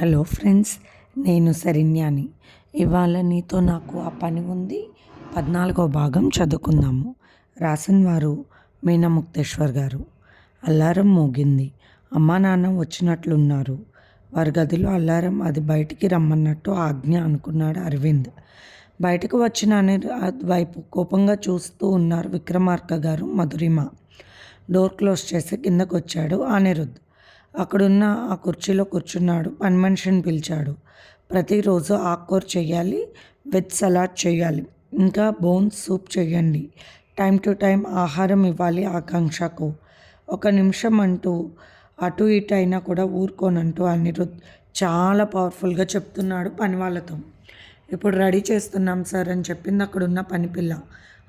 Hello friends నేను సరిన్యాని ఇవాళ నీతో నాకు ఆ పని ఉంది. పద్నాలుగో భాగం చదువుకుందాము. రాసిన వారు మీనముక్తేశ్వర్ గారు. అల్లారం మోగింది. అమ్మా నాన్న వచ్చినట్లున్నారు. వారి గదిలో అల్లారం అది బయటికి రమ్మన్నట్టు ఆజ్ఞ అనుకున్నాడు అరవింద్. బయటకు వచ్చిన అనిరుద్ వైపు కోపంగా చూస్తూ ఉన్నారు విక్రమార్క గారు మధురిమ. డోర్ క్లోజ్ చేసి కిందకు వచ్చాడు అనిరుద్ధ్ అక్కడున్న ఆ కుర్చీలో కూర్చున్నాడు. పని మనిషిని పిలిచాడు. ప్రతిరోజు ఆకుకూర చేయాలి వెజ్ సలాడ్ చేయాలి. ఇంకా బోన్స్ సూప్ చేయండి. టైం టు టైం ఆహారం ఇవ్వాలి ఆకాంక్షకు. ఒక నిమిషం అంటూ అటు ఇటు అయినా కూడా ఊరుకోనంటూ అనిరుద్ చాలా పవర్ఫుల్గా చెప్తున్నాడు పని వాళ్ళతో ఇప్పుడు రెడీ చేస్తున్నాం సార్ అని చెప్పింది అక్కడున్న పని పిల్ల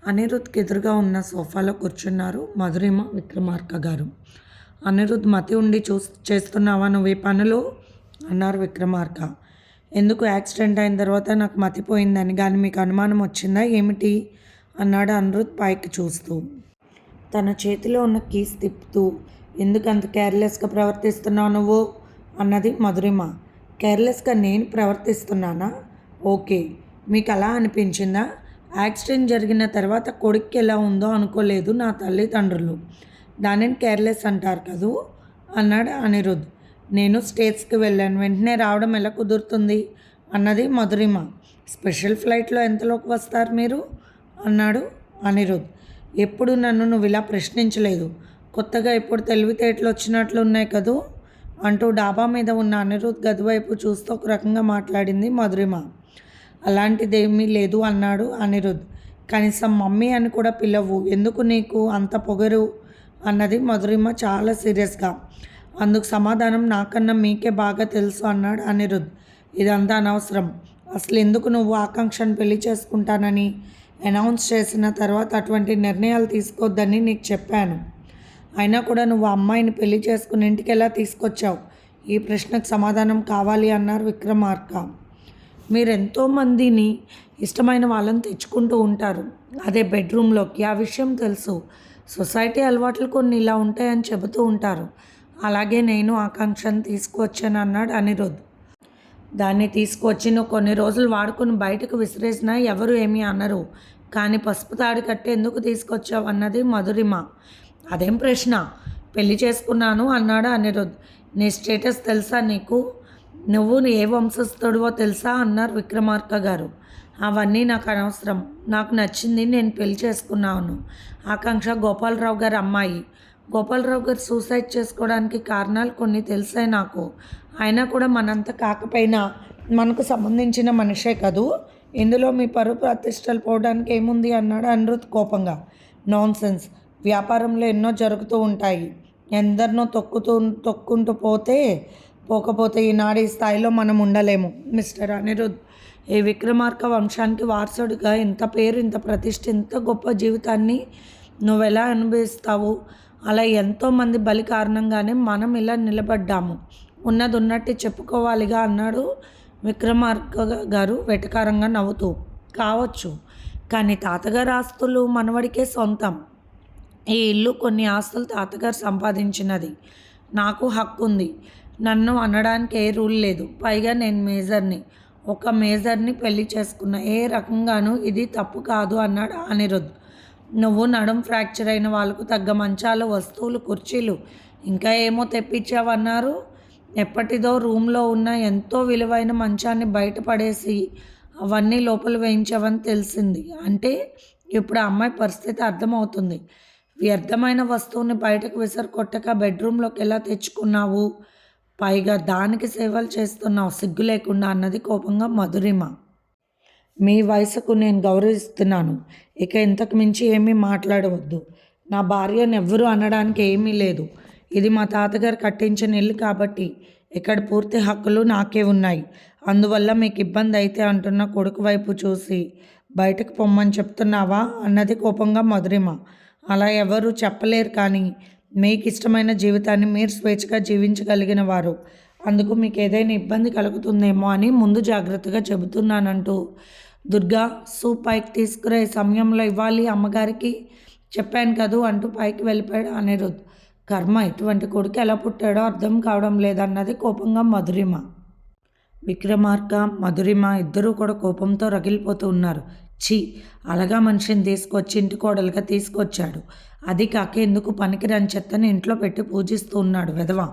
అనిరుద్కి ఎదురుగా ఉన్న సోఫాలో కూర్చున్నారు మధురిమ విక్రమార్క గారు. అనిరుద్ మతి ఉండి చూ చేస్తున్నావా నువ్వు ఈ పనులు? అన్నారు విక్రమార్క. ఎందుకు యాక్సిడెంట్ అయిన తర్వాత నాకు మతిపోయిందని కానీ మీకు అనుమానం వచ్చిందా? ఏమిటి? అన్నాడు అనిరుద్ పైకి చూస్తూ. తన చేతిలో ఉన్న కీస్ తిప్పుతూ ఎందుకు అంత కేర్లెస్గా ప్రవర్తిస్తున్నావు నువ్వు? అన్నది మధురిమ. కేర్లెస్గా నేను ప్రవర్తిస్తున్నానా? ఓకే. మీకు అలా అనిపించిందా? యాక్సిడెంట్ జరిగిన తర్వాత కొడుక్కి ఎలా ఉందో అనుకోలేదు నా తల్లిదండ్రులు. దానిని కేర్లెస్ అంటారు కదూ? అన్నాడు అనిరుద్. నేను స్టేట్స్కి వెళ్ళాను. వెంటనే రావడం ఎలా కుదురుతుంది? అన్నది మధురిమ. స్పెషల్ ఫ్లైట్లో ఎంతలోకి వస్తారు మీరు? అన్నాడు అనిరుద్. ఎప్పుడు నన్ను నువ్వు ఇలా ప్రశ్నించలేదు. కొత్తగా ఎప్పుడు తెలివితేటలు వచ్చినట్లు ఉన్నాయి కదూ? అంటూ డాబా మీద ఉన్న అనిరుద్ గది వైపు చూస్తూ ఒక రకంగా మాట్లాడింది మధురిమ. అలాంటిదేమీ లేదు అన్నాడు అనిరుద్. కనీసం మమ్మీ అని కూడా పిలవు. ఎందుకు నీకు అంత పొగరు? అన్నది మధురిమ చాలా సీరియస్గా. అందుకు సమాధానం నాకన్నా మీకే బాగా తెలుసు అన్నాడు అనిరుద్. ఇదంతా అనవసరం. అసలు ఎందుకు నువ్వు ఆకాంక్షను పెళ్ళి చేసుకుంటానని అనౌన్స్ చేసిన తర్వాత అటువంటి నిర్ణయాలు తీసుకోవద్దని నీకు చెప్పాను. అయినా కూడా నువ్వు అమ్మాయిని పెళ్ళి చేసుకుని ఇంటికి ఎలా తీసుకొచ్చావు? ఈ ప్రశ్నకు సమాధానం కావాలి అన్నారు విక్రమార్క. మీరు ఎంతోమందిని ఇష్టమైన వాళ్ళని తెచ్చుకుంటూ ఉంటారు. అదే బెడ్రూమ్లోకి. ఆ విషయం తెలుసు. సొసైటీ అలవాట్లు కొన్ని ఇలా ఉంటాయని చెబుతూ ఉంటారు. అలాగే నేను ఆకాంక్షను తీసుకువచ్చాను అన్నాడు అనిరుద్. దాన్ని తీసుకొచ్చి నువ్వు కొన్ని రోజులు వాడుకుని బయటకు విసిరేసినా ఎవరు ఏమీ అనరు. కానీ పసుపు తాడు కట్టి ఎందుకు తీసుకొచ్చావు అన్నది మధురిమ. అదేం ప్రశ్న? పెళ్ళి చేసుకున్నాను అన్నాడు అనిరుద్. నీ స్టేటస్ తెలుసా నీకు? నువ్వు ఏ వంశస్థుడివో తెలుసా? అన్నారు విక్రమార్క గారు. అవన్నీ నాకు అనవసరం. నాకు నచ్చింది నేను పెళ్ళి చేసుకున్నాను. ఆకాంక్ష గోపాలరావు గారి అమ్మాయి. గోపాలరావు గారు సూసైడ్ చేసుకోవడానికి కారణాలు కొన్ని తెలిసాయి నాకు. అయినా కూడా మనంత కాకపోయినా మనకు సంబంధించిన మనిషే కదూ? ఇందులో మీ పరువు ప్రతిష్టలు పోవడానికి ఏముంది అన్నాడు అనిరుద్ కోపంగా. నాన్సెన్స్. వ్యాపారంలో ఎన్నో జరుగుతూ ఉంటాయి. ఎందరినో తొక్కుతూ తొక్కుంటూ పోతే పోకపోతే ఈనాడు ఈ స్థాయిలో మనం ఉండలేము మిస్టర్ అనిరుద్. ఈ విక్రమార్క వంశానికి వారసుడిగా ఇంత పేరు ఇంత ప్రతిష్ట ఇంత గొప్ప జీవితాన్ని నువ్వు ఎలా అనుభవిస్తావు? అలా ఎంతోమంది బలి కారణంగానే మనం ఇలా నిలబడ్డాము. ఉన్నది ఉన్నట్టు చెప్పుకోవాలిగా అన్నాడు విక్రమార్క గారు వెటకారంగా నవ్వుతూ. కావచ్చు కానీ తాతగారి ఆస్తులు మనవడికే సొంతం. ఈ ఇల్లు కొన్ని ఆస్తులు తాతగారు సంపాదించినది. నాకు హక్కు ఉంది నన్ను అనడానికి ఏ రూల్ లేదు. పైగా నేను మేజర్ని. ఒక మేజర్ని పెళ్ళి చేసుకున్న ఏ రకంగానూ ఇది తప్పు కాదు అన్నాడు అనిరుద్ధ్ నువ్వు నడుం ఫ్రాక్చర్ అయిన వాళ్ళకు తగ్గ మంచాలు వస్తువులు కుర్చీలు ఇంకా ఏమో తెప్పించావన్నారు. ఎప్పటిదో రూమ్లో ఉన్న ఎంతో విలువైన మంచాన్ని బయటపడేసి అవన్నీ లోపల వేయించావని తెలిసింది. అంటే ఇప్పుడు అమ్మాయి పరిస్థితి అర్థమవుతుంది. వ్యర్థమైన వస్తువుని బయటకు విసరు కొట్టక బెడ్రూమ్లోకి ఎలా తెచ్చుకున్నావు? పైగా దానికి సేవలు చేస్తున్నావు. సిగ్గు లేకుండా అన్నది కోపంగా మధురిమ. మీ వయసుకు నేను గౌరవిస్తున్నాను. ఇక ఇంతకు మించి ఏమీ మాట్లాడవద్దు. నా భార్యను ఎవ్వరూ అనడానికి ఏమీ లేదు. ఇది మా తాతగారు కట్టించిన ఇల్లు కాబట్టి ఇక్కడ పూర్తి హక్కులు నాకే ఉన్నాయి. అందువల్ల మీకు ఇబ్బంది అయితే అంటున్న కొడుకు వైపు చూసి బయటకు పొమ్మని చెప్తున్నావా? అన్నది కోపంగా మధురిమ. అలా ఎవరు చెప్పలేరు కానీ మీకు ఇష్టమైన జీవితాన్ని మీరు స్వేచ్ఛగా జీవించగలిగిన వారు. అందుకు మీకు ఏదైనా ఇబ్బంది కలుగుతుందేమో అని ముందు జాగ్రత్తగా చెబుతున్నానంటూ దుర్గా సూప్ పైకి తీసుకురే సమయంలో ఇవ్వాలి అమ్మగారికి చెప్పాను కదూ అంటూ పైకి వెళ్ళిపోయాడు అనిరుద్. కర్మ ఇటువంటి కొడుకు ఎలా పుట్టాడో అర్థం కావడం లేదన్నది కోపంగా మధురిమ. విక్రమార్క మధురిమ ఇద్దరూ కూడా కోపంతో రగిలిపోతూ ఉన్నారు. ఛీ అలగా మనిషిని తీసుకొచ్చి ఇంటి కోడలుగా తీసుకొచ్చాడు. అది కాక ఎందుకు పనికిరాని చెత్తని ఇంట్లో పెట్టి పూజిస్తూ ఉన్నాడు విధవ.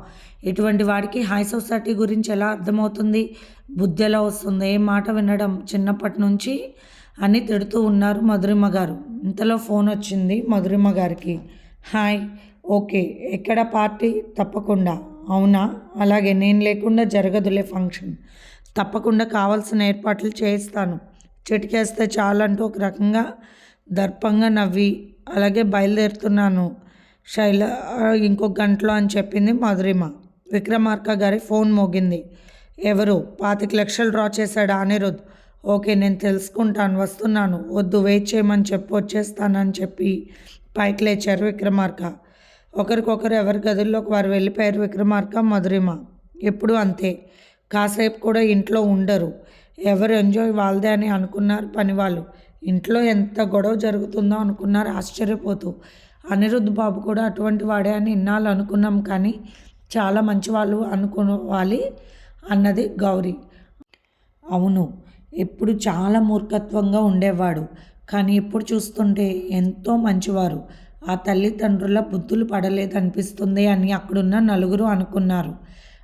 ఇటువంటి వాడికి హై సొసైటీ గురించి ఎలా అర్థమవుతుంది? బుద్ధి ఎలా వస్తుంది? ఏ మాట వినడం? చిన్నప్పటి నుంచి అని తిడుతూ ఉన్నారు మధురిమ గారు. ఇంతలో ఫోన్ వచ్చింది మధురిమ గారికి. హాయ్ ఓకే ఎక్కడ పార్టీ? తప్పకుండా. అవునా? అలాగే నేను లేకుండా జరగదులే ఫంక్షన్. తప్పకుండా కావాల్సిన ఏర్పాట్లు చేయిస్తాను. చిటికేస్తే చాలంటూ ఒక రకంగా దర్పంగా నవ్వి అలాగే బయలుదేరుతున్నాను. శైల ఇంకొక గంటలో అని చెప్పింది మధురిమ. విక్రమార్క గారి ఫోన్ మోగింది. ఎవరు? పాతిక లక్షలు డ్రా చేశాడా అనిరుద్. ఓకే నేను తెలుసుకుంటాను వస్తున్నాను. వద్దు వెయిట్ చేయమని చెప్పి వచ్చేస్తానని చెప్పి పైకి లేచారు విక్రమార్క. ఒకరికొకరు ఎవరి గదుల్లోకి వారు వెళ్ళిపోయారు విక్రమార్క మధురిమ. ఎప్పుడు అంతే. కాసేపు కూడా ఇంట్లో ఉండరు. ఎవరు ఎంజాయ్ వాళ్ళదే అని అనుకున్నారు పనివాళ్ళు. ఇంట్లో ఎంత గొడవ జరుగుతుందో అనుకున్నారు ఆశ్చర్యపోతూ. అనిరుద్ధ్ బాబు కూడా అటువంటి వాడే అని ఇన్నాళ్ళు అనుకున్నాం కానీ చాలా మంచివాళ్ళు అనుకోవాలి అన్నది గౌరీ. అవును ఎప్పుడు చాలా మూర్ఖత్వంగా ఉండేవాడు. కానీ ఇప్పుడు చూస్తుంటే ఎంతో మంచివారు. ఆ తల్లిదండ్రుల బుద్ధులు పడలేదనిపిస్తుంది అని అక్కడున్న నలుగురు అనుకున్నారు.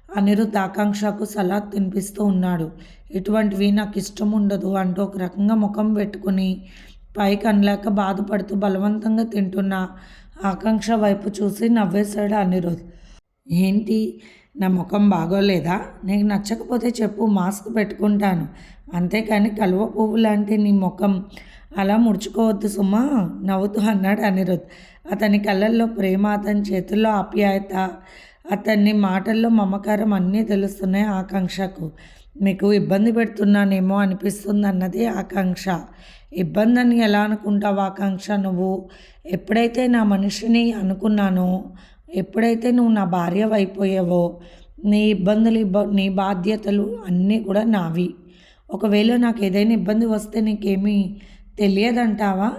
అనిరుద్ధ్ ఆకాంక్షకు సలాద్ తినిపిస్తూ ఉన్నాడు. ఇటువంటివి నాకు ఇష్టం ఉండదు అంటూ ఒక రకంగా ముఖం పెట్టుకుని పైకి అనలేక బాధపడుతూ బలవంతంగా తింటున్న ఆకాంక్ష వైపు చూసి నవ్వేశాడు అనిరుద్ధ్ ఏంటి? నా ముఖం బాగోలేదా? నీకు నచ్చకపోతే చెప్పు మాస్క్ పెట్టుకుంటాను. అంతేకాని కలువ పువ్వు లాంటి నీ ముఖం అలా ముడుచుకోవద్దు సుమా నవ్వుతూ అన్నాడు అనిరుద్. అతని కళ్ళల్లో ప్రేమ అతని చేతుల్లో ఆప్యాయత అతన్ని మాటల్లో మమకారం అన్నీ తెలుస్తున్నాయి ఆకాంక్షకు. మీకు ఇబ్బంది పెడుతున్నానేమో అనిపిస్తుంది అన్నది ఆకాంక్ష. ఇబ్బంది అని ఎలా అనుకుంటావు ఆకాంక్ష నువ్వు? ఎప్పుడైతే నా మనిషిని అనుకున్నానో ఎప్పుడైతే నువ్వు నా భార్య అయిపోయావో నీ ఇబ్బందులు ఇబ్బ నీ బాధ్యతలు అన్నీ కూడా నావి. ఒకవేళ నాకు ఏదైనా ఇబ్బంది వస్తే నీకేమీ తెలియదంటావా?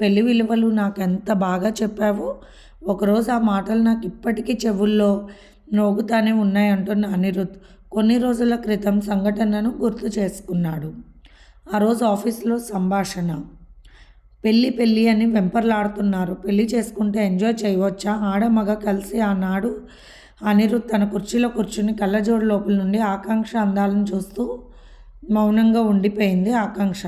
పెళ్ళి విలువలు నాకు ఎంత బాగా చెప్పావో ఒకరోజు ఆ మాటలు నాకు ఇప్పటికీ చెవుల్లో నోగుతానే ఉన్నాయంటున్న అనిరుద్ కొన్ని రోజుల క్రితం సంఘటనను గుర్తు చేసుకున్నాడు. ఆ రోజు ఆఫీస్లో సంభాషణ. పెళ్ళి పెళ్ళి అని వెంపర్లాడుతున్నారు. పెళ్ళి చేసుకుంటే ఎంజాయ్ చేయవచ్చా? ఆడ మగ కలిసి ఆనాడు అనిరుద్ తన కుర్చీలో కూర్చుని కళ్ళజోడు లోపల నుండి ఆకాంక్ష అందాలను చూస్తూ మౌనంగా ఉండిపోయింది ఆకాంక్ష.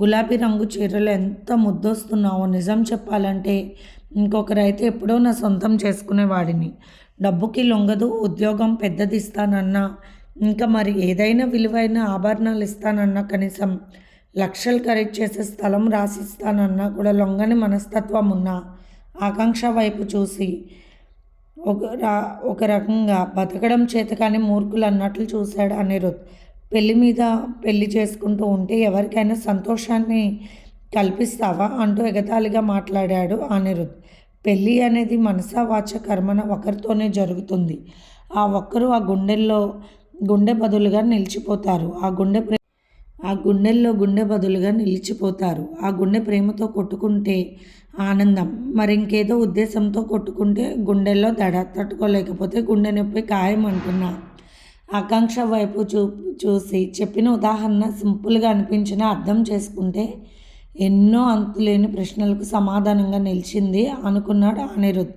గులాబీ రంగు చీరలు ఎంత ముద్దొస్తున్నావో నిజం చెప్పాలంటే ఇంకొకరైతే ఎప్పుడో నా సొంతం చేసుకునేవాడిని. డబ్బుకి లొంగదు ఉద్యోగం పెద్దది ఇస్తానన్నా ఇంకా మరి ఏదైనా విలువైన ఆభరణాలు ఇస్తానన్నా కనీసం లక్షలు ఖరీదు చేసే స్థలం రాసిస్తానన్నా కూడా లొంగని మనస్తత్వం ఉన్న ఆకాంక్ష వైపు చూసి ఒక రా- ఒక రకంగా బతకడం చేత కానీ మూర్ఖులు అన్నట్లు చూశాడు అనిరుద్. పెళ్ళి మీద పెళ్ళి చేసుకుంటూ ఉంటే ఎవరికైనా సంతోషాన్ని కల్పిస్తావా? అంటూ ఎగతాళిగా మాట్లాడాడు అనిరుద్. పెళ్ళి అనేది మనసా వాచ కర్మన ఒకరితోనే జరుగుతుంది. ఆ ఒక్కరు ఆ గుండెల్లో గుండె బదులుగా నిలిచిపోతారు. ఆ గుండె ప్రే ఆ గుండెల్లో గుండె బదులుగా నిలిచిపోతారు. ఆ గుండె ప్రేమతో కొట్టుకుంటే ఆనందం. మరి ఇంకేదో ఉద్దేశంతో కొట్టుకుంటే గుండెల్లో దడ తట్టుకోలేకపోతే గుండె నొప్పి ఖాయం అంటున్నా. ఆకాంక్ష వైపు చూ చూసి చెప్పిన ఉదాహరణ సింపుల్గా అనిపించినా అర్థం చేసుకుంటే ఎన్నో అంతులేని ప్రశ్నలకు సమాధానంగా నిలిచింది అనుకున్నాడు అనిరుద్.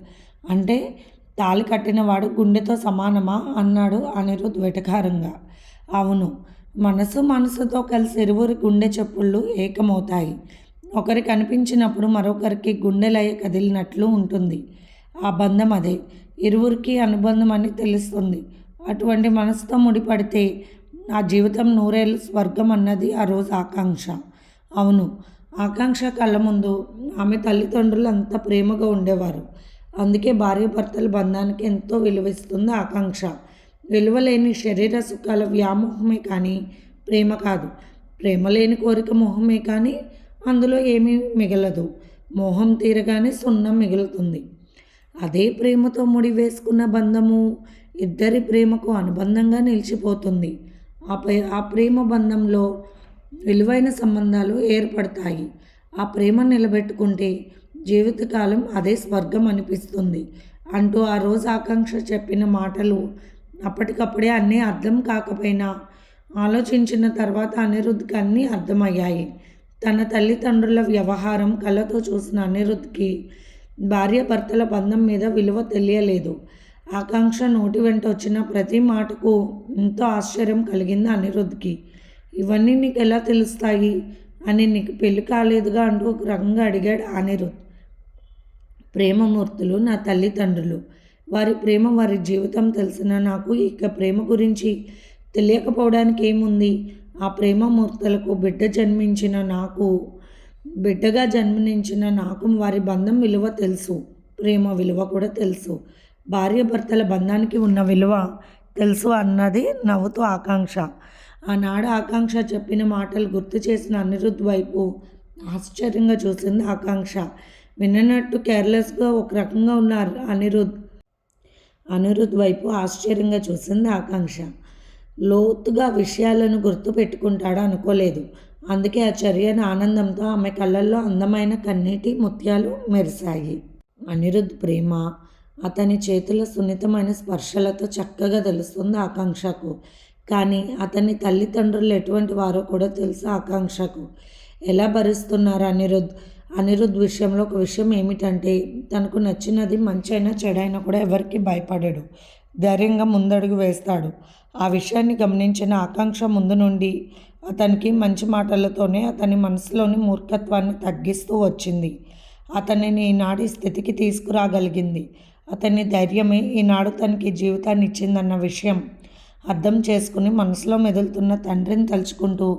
అంటే తాళి కట్టినవాడు గుండెతో సమానమా? అన్నాడు అనిరుద్ వెటకారంగా. అవును మనసు మనసుతో కలిసి ఇరువురి గుండె చెప్పుళ్ళు ఏకమవుతాయి. ఒకరి కనిపించినప్పుడు మరొకరికి గుండెలయ్య కదిలినట్లు ఉంటుంది. ఆ బంధం అదే ఇరువురికి అనుబంధం అని తెలుస్తుంది. అటువంటి మనసుతో ముడిపడితే ఆ జీవితం నూరేళ్ళు స్వర్గం అన్నది ఆ రోజు ఆకాంక్ష. అవును ఆకాంక్ష కళ్ళ ముందు ఆమె తల్లిదండ్రులు అంత ప్రేమగా ఉండేవారు. అందుకే భార్యాభర్తల బంధానికి ఎంతో విలువిస్తుంది ఆకాంక్ష. విలువలేని శరీర సుఖాల వ్యామోహమే కానీ ప్రేమ కాదు. ప్రేమ లేని కోరిక మోహమే కానీ అందులో ఏమీ మిగలదు. మోహం తీరగానే సున్నం మిగులుతుంది. అదే ప్రేమతో ముడి వేసుకున్న బంధము ఇద్దరి ప్రేమకు అనుబంధంగా నిలిచిపోతుంది. ఆ పై ఆ ప్రేమ బంధంలో విలువైన సంబంధాలు ఏర్పడతాయి. ఆ ప్రేమ నిలబెట్టుకుంటే జీవితకాలం అదే స్వర్గం అనిపిస్తుంది. అంటూ ఆ రోజు ఆకాంక్ష చెప్పిన మాటలు అప్పటికప్పుడే అన్నీ అర్థం కాకపోయినా ఆలోచించిన తర్వాత అనిరుద్ధకి అన్నీ అర్థమయ్యాయి. తన తల్లిదండ్రుల వ్యవహారం కళ్ళతో చూసిన అనిరుద్ధ్కి భార్యాభర్తల బంధం మీద విలువ తెలియలేదు. ఆకాంక్ష నోటి వెంట వచ్చిన ప్రతి మాటకు ఎంతో ఆశ్చర్యం కలిగింది అనిరుద్ధికి. ఇవన్నీ నీకు ఎలా తెలుస్తాయి? అని నీకు పెళ్ళి కాలేదుగా అంటూ ఒక రకంగా అడిగాడు అనిరుద్ ప్రేమమూర్తులు నా తల్లిదండ్రులు. వారి ప్రేమ వారి జీవితం తెలిసిన నాకు ఇక ప్రేమ గురించి తెలియకపోవడానికి ఏముంది? ఆ ప్రేమమూర్తులకు బిడ్డ జన్మించిన నాకు బిడ్డగా జన్మనించిన నాకు వారి బంధం విలువ తెలుసు. ప్రేమ విలువ కూడా తెలుసు. భార్యాభర్తల బంధానికి ఉన్న విలువ తెలుసు అన్నది నవ్వుతూ ఆకాంక్ష. ఆనాడు ఆకాంక్ష చెప్పిన మాటలు గుర్తు చేసిన అనిరుద్ వైపు ఆశ్చర్యంగా చూసింది ఆకాంక్ష. విననట్టు కేర్లెస్గా ఒక రకంగా ఉన్నారు అనిరుద్ అనిరుద్ వైపు ఆశ్చర్యంగా చూసింది ఆకాంక్ష. లోతుగా విషయాలను గుర్తు పెట్టుకుంటాడు అనుకోలేదు. అందుకే ఆ చర్యను ఆనందంతో ఆమె కళ్ళల్లో అందమైన కన్నీటి ముత్యాలు మెరిశాయి. అనిరుద్ ప్రేమ అతని చేతుల సున్నితమైన స్పర్శలతో చక్కగా తెలుస్తుంది ఆకాంక్షకు. కానీ అతని తల్లిదండ్రులు ఎటువంటి వారో కూడా తెలుసు ఆకాంక్షకు? ఎలా భరిస్తున్నారు అనిరుద్? అనిరుద్ విషయంలో ఒక విషయం ఏమిటంటే తనకు నచ్చినది మంచి అయినా చెడైనా కూడా ఎవరికి భయపడడు. ధైర్యంగా ముందడుగు వేస్తాడు. ఆ విషయాన్ని గమనించిన ఆకాంక్ష ముందు నుండి అతనికి మంచి మాటలతోనే అతని మనసులోని మూర్ఖత్వాన్ని తగ్గిస్తూ వచ్చింది. అతనిని ఈనాటి స్థితికి తీసుకురాగలిగింది. అతని ధైర్యమే ఈనాడు తనకి జీవితాన్ని ఇచ్చిందన్న విషయం. అర్థం చేసుకుని మనసులో మెదులుతున్న తండ్రిని తలుచుకుంటూ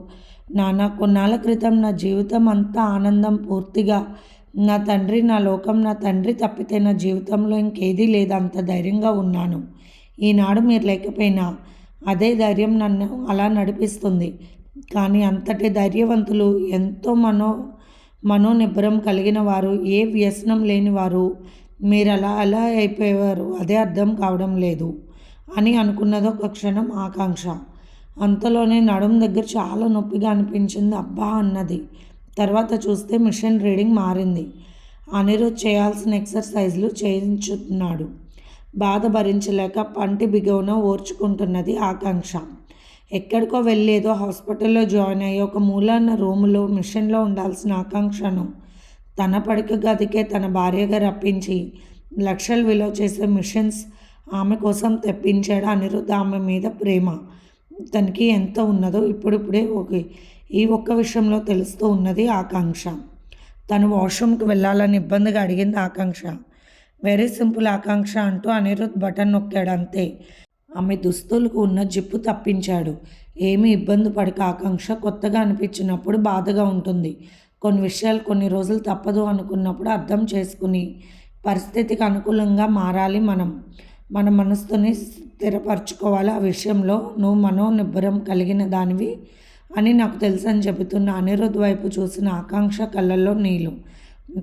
నాన్న కొన్నాళ్ళ క్రితం నా జీవితం అంతా ఆనందం పూర్తిగా. నా తండ్రి నా లోకం నా తండ్రి తప్పితే నా జీవితంలో ఇంకేదీ లేదు అంత ధైర్యంగా ఉన్నాను. ఈనాడు మీరు లేకపోయినా అదే ధైర్యం నన్ను అలా నడిపిస్తుంది. కానీ అంతటి ధైర్యవంతులు ఎంతో మనో మనోనిబ్బరం కలిగిన వారు ఏ వ్యసనం లేని వారు. మీరు అలా అలా అయిపోయేవారు. అదే అర్థం కావడం లేదు. అని అనుకున్నది ఒక క్షణం ఆకాంక్ష. అంతలోనే నడుం దగ్గర చాలా నొప్పిగా అనిపించింది అబ్బా అన్నది. తర్వాత చూస్తే మిషన్ రీడింగ్ మారింది. అనిరుద్ చేయాల్సిన ఎక్సర్సైజ్లు చేయించుతున్నాడు. బాధ భరించలేక పంటి బిగవున ఓర్చుకుంటున్నది ఆకాంక్ష. ఎక్కడికో వెళ్ళేదో హాస్పిటల్లో జాయిన్ అయ్యి ఒక మూలాన్న రూములో మిషన్లో ఉండాల్సిన ఆకాంక్షను తన పడక గదికే తన భార్యగా రప్పించి లక్షలు విలువ చేసే మిషన్స్ ఆమె కోసం తెప్పించాడు అనిరుద్ధ ఆమె మీద ప్రేమ. తనకి ఎంత ఉన్నదో ఇప్పుడిప్పుడే ఓకే. ఈ ఒక్క విషయంలో తెలుస్తూ ఉన్నది ఆకాంక్ష. తను వాష్రూమ్కి వెళ్ళాలని ఇబ్బందిగా అడిగింది ఆకాంక్ష. వెరీ సింపుల్ ఆకాంక్ష అంటూ అనిరుద్ బటన్ నొక్కాడు అంతే. ఆమె దుస్తులకు ఉన్న జిప్పు తప్పించాడు. ఏమీ ఇబ్బంది పడక ఆకాంక్ష. కొత్తగా అనిపించినప్పుడు బాధగా ఉంటుంది. కొన్ని విషయాలు కొన్ని రోజులు తప్పదు అనుకున్నప్పుడు అర్థం చేసుకుని పరిస్థితికి అనుకూలంగా మారాలి మనం. మన మనసుని స్థిరపరచుకోవాలి? ఆ విషయంలో నువ్వు మనోనిబ్బరం కలిగిన దానివి అని నాకు తెలుసు అని చెబుతున్న అనిరుద్ధ వైపు చూసిన ఆకాంక్ష కళ్ళల్లో నీళ్ళు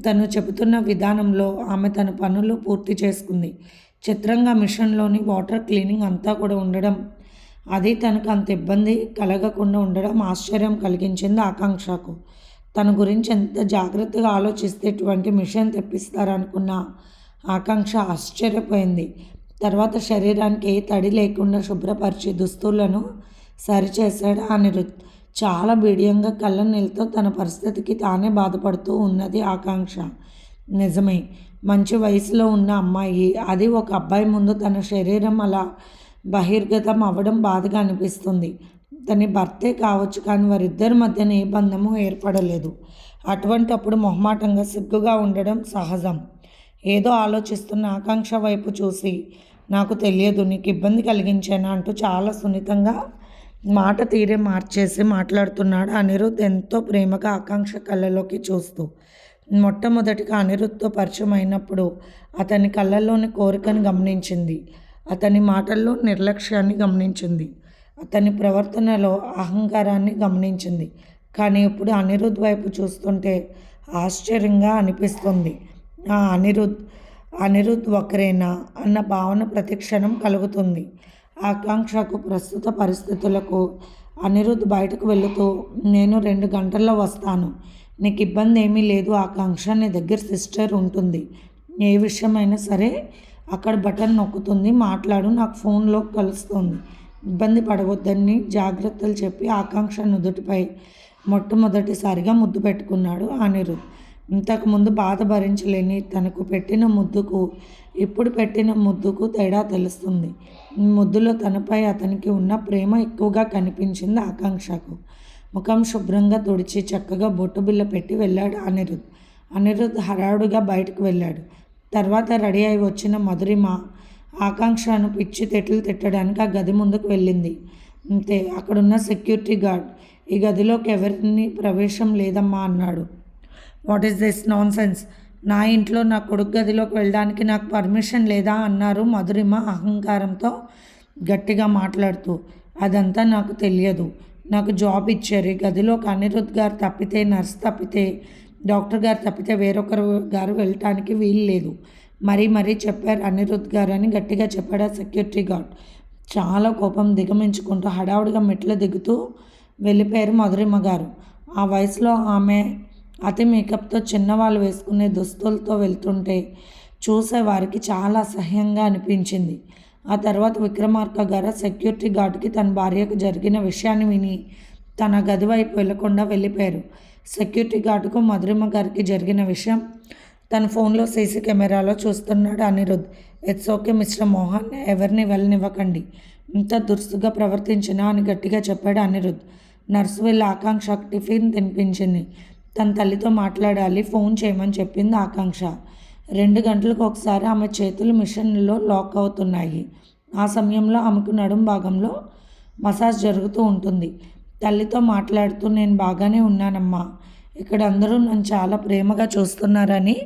తను చెబుతున్న విధానంలో ఆమె తన పనులు పూర్తి చేసుకుంది. చిత్రంగా మిషన్లోని వాటర్ క్లీనింగ్ అంతా కూడా ఉండడం అది తనకు అంత ఇబ్బంది కలగకుండా ఉండడం ఆశ్చర్యం కలిగించింది ఆకాంక్షకు. తన గురించి ఎంత జాగ్రత్తగా ఆలోచిస్తే ఇటువంటి మిషన్ తెప్పిస్తారనుకున్న ఆకాంక్ష ఆశ్చర్యపోయింది. తర్వాత శరీరానికి తడి లేకుండా శుభ్రపరిచి దుస్తులను సరిచేశాడు. అనిరుద్ చాలా బిడియంగా కళ్ళ నీళ్ళతో తన పరిస్థితికి తానే బాధపడుతూ ఉన్నది ఆకాంక్ష. నిజమే మంచి వయసులో ఉన్న అమ్మాయి అది ఒక అబ్బాయి ముందు తన శరీరం అలా బహిర్గతం అవ్వడం బాధగా అనిపిస్తుంది. తన భర్తే కావచ్చు కానీ వారిద్దరి మధ్యన ఏ బంధము ఏర్పడలేదు. అటువంటి అప్పుడు మొహమాటంగా సిగ్గుగా ఉండడం సహజం. ఏదో ఆలోచిస్తున్న ఆకాంక్ష వైపు చూసి నాకు తెలియదు నీకు ఇబ్బంది కలిగించాను అంటూ చాలా సున్నితంగా మాట తీరే మార్చేసి మాట్లాడుతున్నాడు అనిరుద్ ఎంతో ప్రేమగా ఆకాంక్ష కళ్ళలోకి చూస్తూ. మొట్టమొదటిగా అనిరుద్ధ్తో పరిచయం అయినప్పుడు అతని కళ్ళల్లోని కోరికను గమనించింది. అతని మాటల్లో నిర్లక్ష్యాన్ని గమనించింది. అతని ప్రవర్తనలో అహంకారాన్ని గమనించింది. కానీ ఇప్పుడు అనిరుద్ వైపు చూస్తుంటే ఆశ్చర్యంగా అనిపిస్తుంది. ఆ అనిరుద్ అనిరుద్ ఒకరేనా అన్న భావన ప్రతిక్షణం కలుగుతుంది. ఆకాంక్షకు ప్రస్తుత పరిస్థితులకు అనిరుద్ బయటకు వెళుతూ నేను రెండు గంటల్లో వస్తాను. నీకు ఇబ్బంది ఏమీ లేదు ఆకాంక్ష నీ దగ్గర సిస్టర్ ఉంటుంది. ఏ విషయమైనా సరే అక్కడ బటన్ నొక్కుతుంది మాట్లాడు నాకు ఫోన్లో కలుస్తుంది. ఇబ్బంది పడవద్దని జాగ్రత్తలు చెప్పి ఆకాంక్ష నుదుటిపై మొట్టమొదటిసారిగా ముద్దు పెట్టుకున్నాడు అనిరుద్ ఇంతకుముందు బాధ భరించలేని తనకు పెట్టిన ముద్దుకు ఇప్పుడు పెట్టిన ముద్దుకు తేడా తెలుస్తుంది. ముద్దులో తనపై అతనికి ఉన్న ప్రేమ ఎక్కువగా కనిపించింది ఆకాంక్షకు. ముఖం శుభ్రంగా తుడిచి చక్కగా బొట్టు బిల్ల పెట్టి వెళ్ళాడు అనిరుద్. అనిరుద్ హడావుడిగా బయటకు వెళ్ళాడు. తర్వాత రెడీ అయి వచ్చిన మధురిమ ఆకాంక్షను పిచ్చి తెట్లు తిట్టడానికి ఆ గది ముందుకు వెళ్ళింది. అంతే అక్కడున్న సెక్యూరిటీ గార్డ్ ఈ గదిలోకి ఎవరిని ప్రవేశం లేదమ్మా అన్నాడు. What is this nonsense నా ఇంట్లో నా కొడుకు గదిలోకి వెళ్ళడానికి నాకు పర్మిషన్ లేదా? అన్నారు మధురిమ అహంకారంతో గట్టిగా మాట్లాడుతూ. అదంతా నాకు తెలియదు. నాకు జాబ్ ఇచ్చారు. ఈ గదిలోకి అనిరుద్ గారు తప్పితే నర్స్ తప్పితే డాక్టర్ గారు తప్పితే వేరొకరు గారు వెళ్ళటానికి వీలు లేదు. మరీ మరీ చెప్పారు అనిరుద్ గారు అని గట్టిగా చెప్పాడు ఆ సెక్యూరిటీ గార్డ్. చాలా కోపం దిగమించుకుంటూ హడావుడిగా మెట్లు దిగుతూ వెళ్ళిపోయారు మధురిమ గారు. ఆ వయసులో ఆమె అతి మేకప్తో చిన్నవాళ్ళు వేసుకునే దుస్తులతో వెళ్తుంటే చూసే వారికి చాలా అసహ్యంగా అనిపించింది. ఆ తర్వాత విక్రమార్క గారు సెక్యూరిటీ గార్డ్కి తన భార్యకు జరిగిన విషయాన్ని విని తన గది వైపు వెళ్ళకుండా వెళ్ళిపోయారు. సెక్యూరిటీ గార్డుకు మధురిమ గారికి జరిగిన విషయం తన ఫోన్లో సీసీ కెమెరాలో చూస్తున్నాడు Anirudh. It's okay mister Mohan ఎవరిని వెళ్ళనివ్వకండి. ఇంత దురుసుగా ప్రవర్తించినా అని గట్టిగా చెప్పాడు అనిరుద్. నర్సు వెళ్ళి ఆకాంక్షకు టిఫిన్ తినిపించింది. తన తల్లితో మాట్లాడాలి ఫోన్ చేయమని చెప్పింది ఆకాంక్ష. రెండు గంటలకు ఒకసారి ఆమె చేతులు మిషన్లో లాక్ అవుతున్నాయి. ఆ సమయంలో ఆమెకు నడుం భాగంలో మసాజ్ జరుగుతూ ఉంటుంది. తల్లితో మాట్లాడుతూ నేను బాగానే ఉన్నానమ్మా. ఇక్కడ అందరూ నన్ను చాలా ప్రేమగా చూస్తున్నారని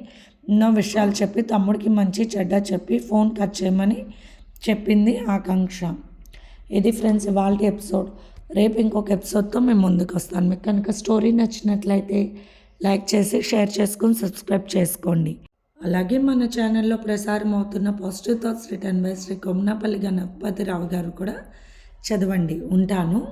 ఎన్నో విషయాలు చెప్పి తమ్ముడికి మంచి చెడ్డ చెప్పి ఫోన్ కట్ చేయమని చెప్పింది ఆకాంక్ష. ఇది ఫ్రెండ్స్ ఇవాళ ఎపిసోడ్. రేపు ఇంకొక ఎపిసోడ్తో మేము ముందుకు వస్తాను మీకు కనుక స్టోరీ నచ్చినట్లయితే లైక్ చేసి షేర్ చేసుకుని సబ్స్క్రైబ్ చేసుకోండి. అలాగే మన ఛానల్లో ప్రసారం అవుతున్న positive thoughts written by Shri Komnapalli Ganapathi Rao garu కూడా చదవండి. ఉంటాను.